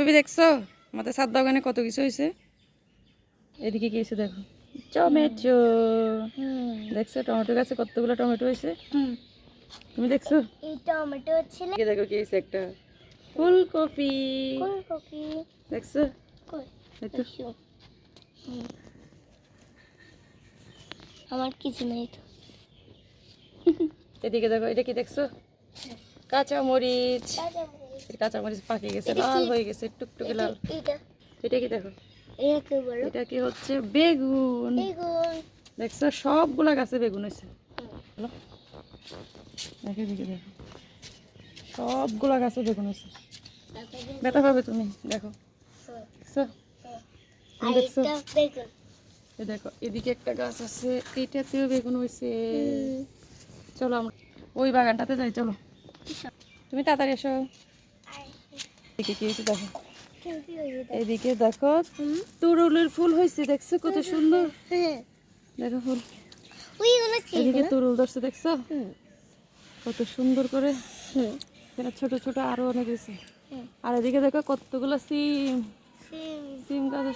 ভেবে দেখছ? আমাদের সাত বাগানে কত কিছু হয়েছে। এদিকে কি হয়েছে দেখো? টমেটো। দেখছ? টমেটো গাছে কতগুলো টমেটো হয়েছে? তুমি দেখছ? এই টমেটো ছিল দেখো কি হয়েছে একটা। ফুলকপি। ফুলকপি। দেখছ? দেখো। আমার কিছু নেই তো। এদিকে দেখো এটা কি দেখছ? কাঁচা মরিচ কাঁচা মরিচ পাকে গেছে লাল হয়ে গেছে টুকটুকে লাল। এটা। কি দেখো? এটা কি হচ্ছে বেগুন। দেখছ সবগুলা গাছে বেগুন হয়েছে। হলো? দেখো দেখো সবগুলা গাছে বেগুন হয়েছে। ব্যথা পাবে তুমি দেখো। দেখছ? দেখো এদিকে একটা গাছ আছে এইটাতেও বেগুন হয়েছে। চলো আমরা ওই বাগানটাতে যাই চলো। তুমি তাড়াতাড়ি এসো। এদিকে কি হয়েছে দেখো? এদিকে দেখো তুরুলের ফুল হয়েছে দেখছ কত সুন্দর? হ্যাঁ। দেখো ফুল। এদিকে তরুল ধরছে দেখছ? কত সুন্দর করে। এখানে ছোট ছোট আরও অনেক আর এদিকে দেখো কতগুলো সিম। সিম। গাছ